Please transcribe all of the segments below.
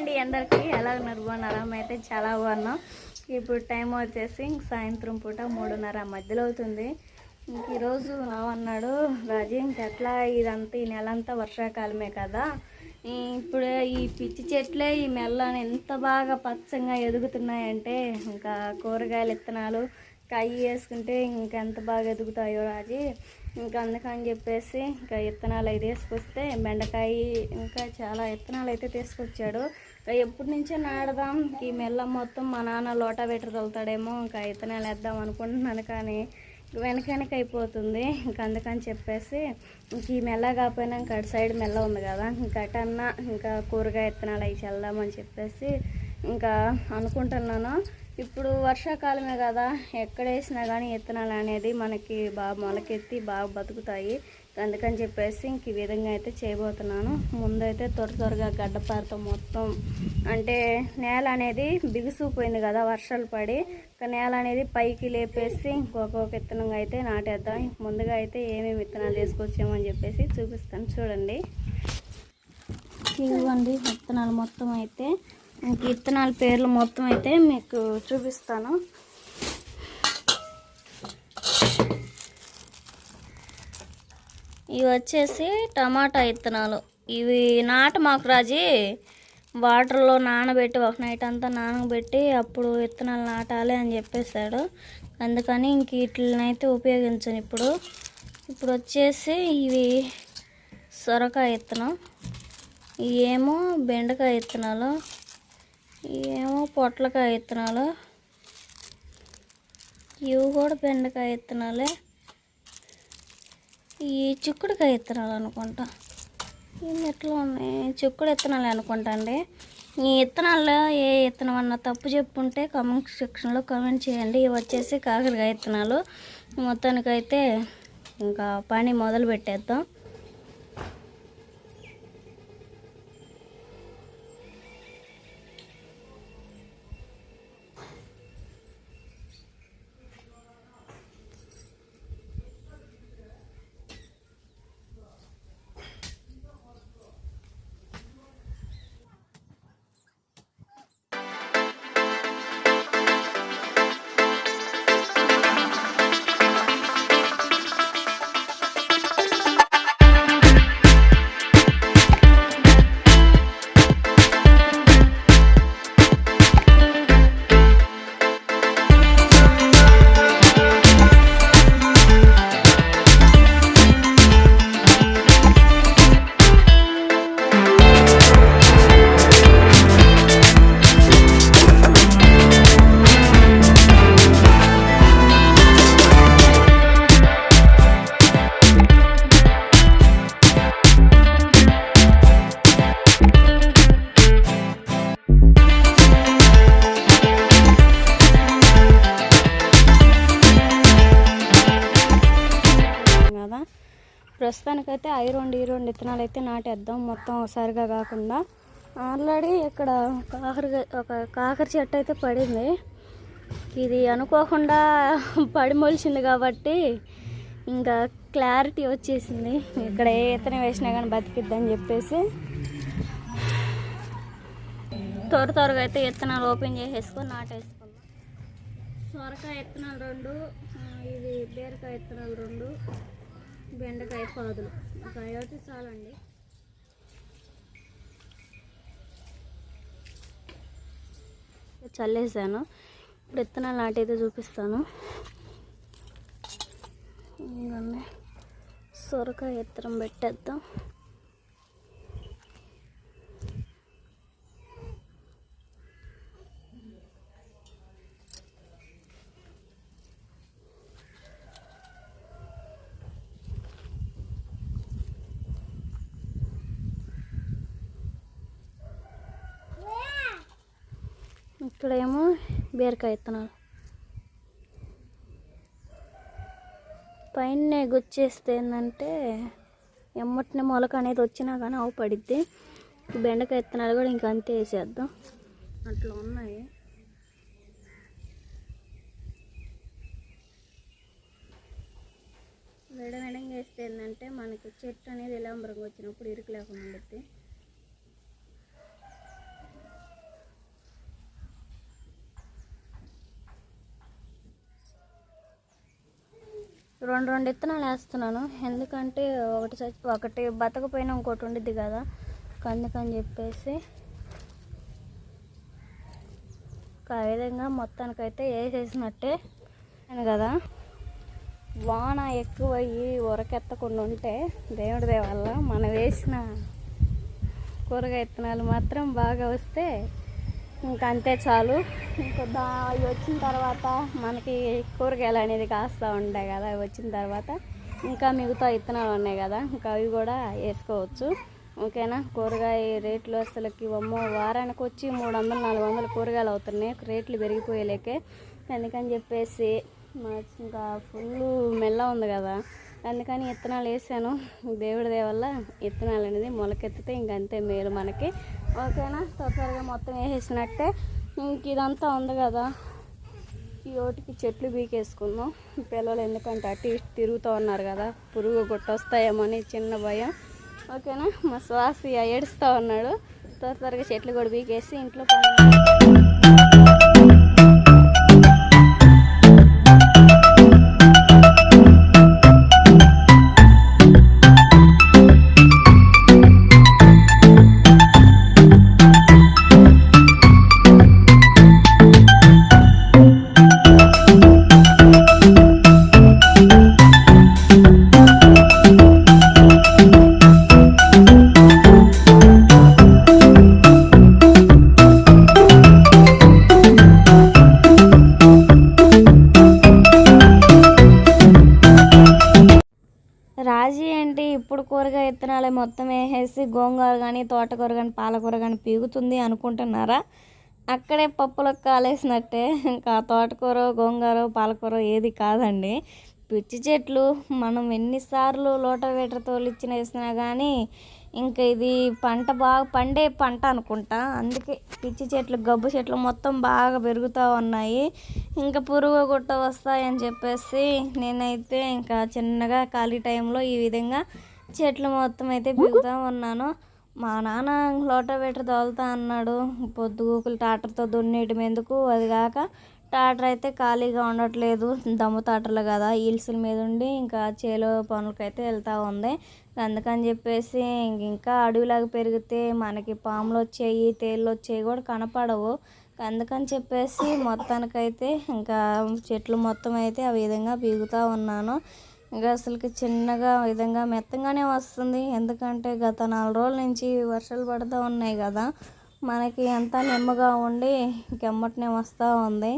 అండి అందరికీ ఎలా ఉన్నారు? బాగున్నారా? అయితే చాలా బాగున్నాం. ఇప్పుడు టైం వచ్చేసి ఇంక సాయంత్రం పూట మూడున్నర మధ్యలో అవుతుంది. ఇంక ఈరోజు రావన్నాడు రాజు ఇంకెట్లా ఇదంతా ఈ నెలంతా వర్షాకాలమే కదా. ఇప్పుడు ఈ పిచ్చి చెట్లే ఈ మెల్లని ఎంత బాగా పచ్చగా ఎదుగుతున్నాయంటే ఇంకా కూరగాయల విత్తనాలు కాయి వేసుకుంటే ఇంకెంత బాగా ఎదుగుతాయో రాజీ. ఇంకా అందుకని చెప్పేసి ఇంకా విత్తనాలు అయితే తీసుకొస్తే బెండకాయ ఇంకా చాలా విత్తనాలు అయితే తీసుకొచ్చాడు. ఎప్పటి నుంచో నాడదాం. ఈ మెల్ల మొత్తం మా నాన్న లోటా పెట్టుకు వెళ్తాడేమో ఇంకా విత్తనాలు వేద్దాం అనుకుంటున్నాను కానీ వెనక వెనక అయిపోతుంది. ఇంకా అందుకని చెప్పేసి ఇంక ఈ మెల్ల కాకపోయినా ఇంకా అటు సైడ్ మెల్ల ఉంది కదా ఇంకా అటన్నా ఇంకా కూరగాయ విత్తనాలు అవి చల్దామని చెప్పేసి ఇంకా అనుకుంటున్నాను. ఇప్పుడు వర్షాకాలమే కదా ఎక్కడ వేసినా కానీ విత్తనాలు అనేది మనకి బాగా మొలకెత్తి బాగా బతుకుతాయి. అందుకని చెప్పేసి ఇంక ఈ విధంగా అయితే చేయబోతున్నాను. ముందైతే త్వర త్వరగా గడ్డపారతో మొత్తం అంటే నేల అనేది బిగుసుకుపోయింది కదా వర్షాలు పడి నేల అనేది పైకి లేపేసి ఇంకొక విత్తనంగా అయితే నాటేద్దాం. ఇంక ముందుగా అయితే ఏమేమి విత్తనాలు తీసుకొచ్చామని చెప్పేసి చూపిస్తాను. చూడండి. ఇవ్వండి విత్తనాలు మొత్తం అయితే. ఇంక విత్తనాల పేర్లు మొత్తం అయితే మీకు చూపిస్తాను. ఇవి వచ్చేసి టమాటా విత్తనాలు ఇవి నాటు మాకు రాజీ. వాటర్లో నానబెట్టి ఒక నైట్ అంతా నానబెట్టి అప్పుడు విత్తనాలు నాటాలి అని చెప్పేశాడు. అందుకని ఇంక వీటినైతే ఉపయోగించను ఇప్పుడు. ఇప్పుడు వచ్చేసి ఇవి సొరకాయ విత్తనం ఇవేమో బెండకాయ విత్తనాలు ఇవేమో పొట్లకాయ విత్తనాలు ఇవి కూడా బెండకాయ విత్తనాలే చిక్కుడుకాయ విత్తనాలు అనుకుంటా ఇవి ఎట్లా ఉన్నాయి? చిక్కుడు విత్తనాలు అనుకుంటా అండి ఈ విత్తనాల్లో ఏ విత్తనం అన్న తప్పు చెప్పుంటే కామెంట్ సెక్షన్లో కామెంట్ చేయండి. ఇవి వచ్చేసి కాకరకాయ విత్తనాలు మొత్తానికైతే ఇంకా పని మొదలు పెట్టేద్దాం ప్రస్తుతానికైతే ఐ రెండు ఈ రెండు విత్తనాలు అయితే నాటేద్దాం. మొత్తం ఒకసారిగా కాకుండా ఆల్రెడీ ఇక్కడ కాకర ఒక కాకర చెట్టు అయితే పడింది. ఇది అనుకోకుండా పడి మొలిచింది కాబట్టి ఇంకా క్లారిటీ వచ్చేసింది. ఇక్కడ ఏ విత్తనం వేసినా కానీ బతికిద్దని చెప్పేసి త్వర త్వరగా అయితే విత్తనాలు ఓపెన్ చేసేసుకొని నాటేసుకుందాం. సొరకాయ విత్తనాలు రెండు ఇది బీరకాయ విత్తనాలు రెండు. బెండకాయ పాదులు. ఒక అయితే చాలండి. చల్లేసాను. ఇప్పుడు విత్తనాలు నాటైతే చూపిస్తాను. సొరకాయ ఎత్తరం పెట్టేద్దాం. ఇక్కడేమో బీరకాయ విత్తనాలు పైన గుచ్చేస్తే ఏంటంటే ఎమ్మటిన మొలక అనేది వచ్చినా కానీ ఆవు పడిద్ది. బెండకాయ విత్తనాలు కూడా ఇంకా అంతే వేసేద్దాం. అట్లా ఉన్నాయి. విడవిడంగా వేస్తే ఏంటంటే మనకి చెట్టు అనేది ఎలాంబరంగా వచ్చినప్పుడు ఇరుకు లేకుండా ఉంటుంది రెండు రెండు విత్తనాలు వేస్తున్నాను. ఎందుకంటే ఒకటి చచ్చి ఒకటి బతకపోయినా ఇంకోటి ఉండిద్ది కదా. అందుకని చెప్పేసి ఒక ఆ విధంగా మొత్తానికైతే వేసేసినట్టే అని కదా. వాన ఎక్కువ అయ్యి ఉరకెత్తకుండా ఉంటే దేవుడి దేవల్ల మనం వేసిన కూరగాయ విత్తనాలు మాత్రం బాగా వస్తే ఇంకా అంతే చాలు. ఇంకా దా అవి వచ్చిన తర్వాత మనకి కూరగాయలు అనేది కాస్తూ ఉంటాయి కదా అవి వచ్చిన తర్వాత ఇంకా మిగతా విత్తనాలు ఉన్నాయి కదా ఇంకా అవి కూడా వేసుకోవచ్చు. ఓకేనా? కూరగాయ రేట్లు అసలుకి అమ్మో వారానికి వచ్చి మూడు వందలు నాలుగు వందలు కూరగాయలు అవుతున్నాయి. రేట్లు పెరిగిపోయేలేకే అందుకని చెప్పేసి మా ఇంకా ఫుల్ మెల్ల ఉంది కదా. అందుకని విత్తనాలు వేసాను. దేవుడి దయ వల్ల విత్తనాలు అనేది మొలకెత్తితే ఇంక అంతే మేలు మనకి. ఓకేనా? తొందరగా మొత్తం వేసేసినట్టే. ఇంక ఇదంతా ఉంది కదా. ఈ ఓటికి చెట్లు బీకేసుకుందాం. పిల్లలు ఎందుకంటే అటు ఇటు తిరుగుతూ ఉన్నారు కదా. పురుగు గుట్టొస్తాయేమో అని చిన్న భయం. ఓకేనా? మా శ్వాస ఏడుస్తూ ఉన్నాడు. త్వర త్వరగా చెట్లు కూడా బీకేసి ఇంట్లో పని ఇప్పుడు కూరగాయ ఇత్తనాలు మొత్తం వేసేసి గోంగూర కానీ తోటకూర కానీ పాలకూర కానీ పీగుతుంది అనుకుంటున్నారా? అక్కడే పప్పులకు కాలేసినట్టే. ఇంకా తోటకూర గోంగూర పాలకూర ఏది కాదండి. పిచ్చి చెట్లు మనం ఎన్నిసార్లు లోటవేటర్ తోలిచ్చిన వేసినా కానీ ఇంకా ఇది పంట బాగా పండే పంట అనుకుంటా. అందుకే పిచ్చి చెట్లు గబ్బు చెట్లు మొత్తం బాగా పెరుగుతూ ఉన్నాయి. ఇంకా పురుగు గుట్ట వస్తాయని చెప్పేసి నేనైతే ఇంకా చిన్నగా ఖాళీ టైంలో ఈ విధంగా చెట్లు మొత్తం అయితే పీకుతూ ఉన్నాను. మా నాన్న లోటవేటర్ తోలుతా అన్నాడు. పొద్దుగూకులు ట్రాక్టర్తో దున్నేయడం ఎందుకు? అది కాక ట్రాక్టర్ అయితే ఖాళీగా ఉండట్లేదు. దమ్ము తాటర్లు కదా ఈల్సుల మీద ఉండి ఇంకా చేలో పనులకైతే వెళ్తూ ఉంది. అందుకని చెప్పేసి ఇంకా అడవిలాగా పెరిగితే మనకి పాములు వచ్చాయి తేళ్ళు వచ్చాయి కూడా కనపడవు. అందుకని చెప్పేసి మొత్తానికైతే ఇంకా చెట్లు మొత్తం అయితే ఆ విధంగా పీగుతూ ఉన్నాను. ఇంకా అసలుకి చిన్నగా విధంగా మెత్తంగానే వస్తుంది. ఎందుకంటే గత నాలుగు రోజుల నుంచి వర్షాలు పడుతూ ఉన్నాయి కదా. మనకి అంతా నిమ్మగా ఉండి ఇంకెమ్మటనే వస్తూ ఉంది.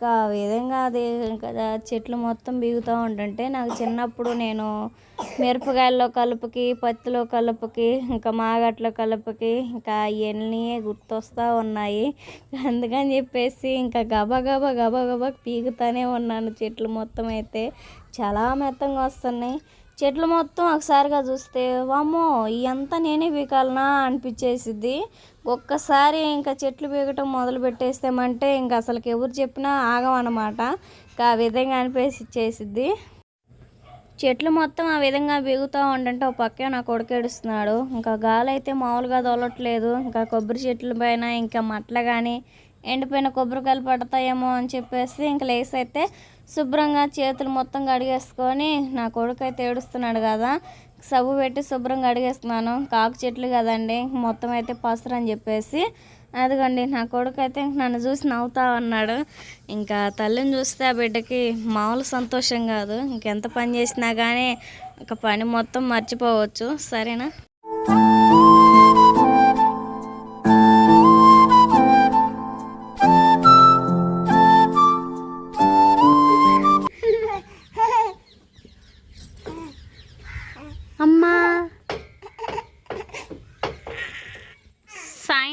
ఇంకా విధంగా అది ఇంకా చెట్లు మొత్తం బీగుతూ ఉంటుంటే నాకు చిన్నప్పుడు నేను మిరపకాయల్లో కలుపుకి పత్తిలో కలుపుకి ఇంకా మాగట్లో కలుపుకి ఇంకా ఇవన్నీ గుర్తొస్తూ ఉన్నాయి. అందుకని చెప్పేసి ఇంకా గబా గబా గబా గబా ఉన్నాను చెట్లు మొత్తం అయితే. చాలా మెత్తంగా వస్తున్నాయి. చెట్లు మొత్తం ఒకసారిగా చూస్తే వామ్మో ఇదంతా నేనే పీకాలనా అనిపించేసిద్ది. ఒక్కసారి ఇంకా చెట్లు పీకటం మొదలు పెట్టేస్తామంటే ఇంకా అసలుకి ఎవరు చెప్పినా ఆగమన్నమాట ఇంకా ఆ విధంగా అనిపేసి చేసిద్ది. చెట్లు మొత్తం ఆ విధంగా బిగుతూ ఉండంటే ఒక పక్కే నా కొడుకేడుస్తున్నాడు ఇంకా గాలి అయితే మామూలుగా దొలట్లేదు ఇంకా కొబ్బరి చెట్ల పైన ఇంకా మట్ల కానీ ఎండిపోయిన కొబ్బరికాయలు పడతాయేమో అని చెప్పేసి ఇంకా లేస్ అయితే శుభ్రంగా చేతులు మొత్తం కడిగేసుకొని నా కొడుకు అయితే ఏడుస్తున్నాడు కదా. సబ్బు పెట్టి శుభ్రంగా కడిగేస్తున్నాను. కాకు చెట్లు కదండి. మొత్తం అయితే పసరు అని చెప్పేసి అదిగండి నా కొడుకు అయితే నన్ను చూసి నవ్వుతా ఉన్నాడు. ఇంకా తల్లిని చూస్తే ఆ బిడ్డకి మామూలు సంతోషం కాదు. ఇంకెంత పని చేసినా కానీ ఒక పని మొత్తం మర్చిపోవచ్చు. సరేనా?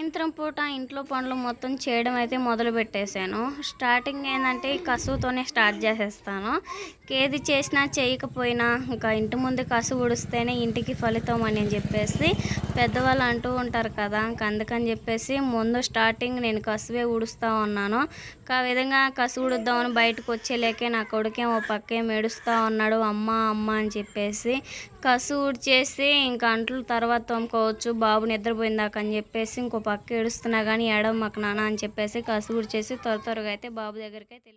సాయంత్రం పూట ఇంట్లో పనులు మొత్తం చేయడం అయితే మొదలు పెట్టేశాను. స్టార్టింగ్ ఏంటంటే కసువుతోనే స్టార్ట్ చేసేస్తాను. ఏది చేసినా చేయకపోయినా ఇంకా ఇంటి ముందు కసువు ఉడిస్తేనే ఇంటికి ఫలితం అని చెప్పేసి పెద్దవాళ్ళు అంటూ ఉంటారు కదా ఇంకా అందుకని చెప్పేసి ముందు స్టార్టింగ్ నేను కసువే ఉడుస్తూ ఉన్నాను. ఆ విధంగా కసుగుడుద్దామని బయటకు వచ్చేలేకే నా కొడుకే ఓ పక్కేం మెడుస్తూ ఉన్నాడు అమ్మ అమ్మ అని చెప్పేసి కసు ఊడ్చేసి ఇంకా అంట్లు తర్వాత తోముకోవచ్చు బాబు నిద్రపోయిందాక అని చెప్పేసి ఇంకో పక్క ఏడుస్తున్నా కానీ ఏడవ మాకు నాన్న అని చెప్పేసి కసు ఊడ్చేసి త్వర త్వరగా అయితే బాబు దగ్గరికి అయితే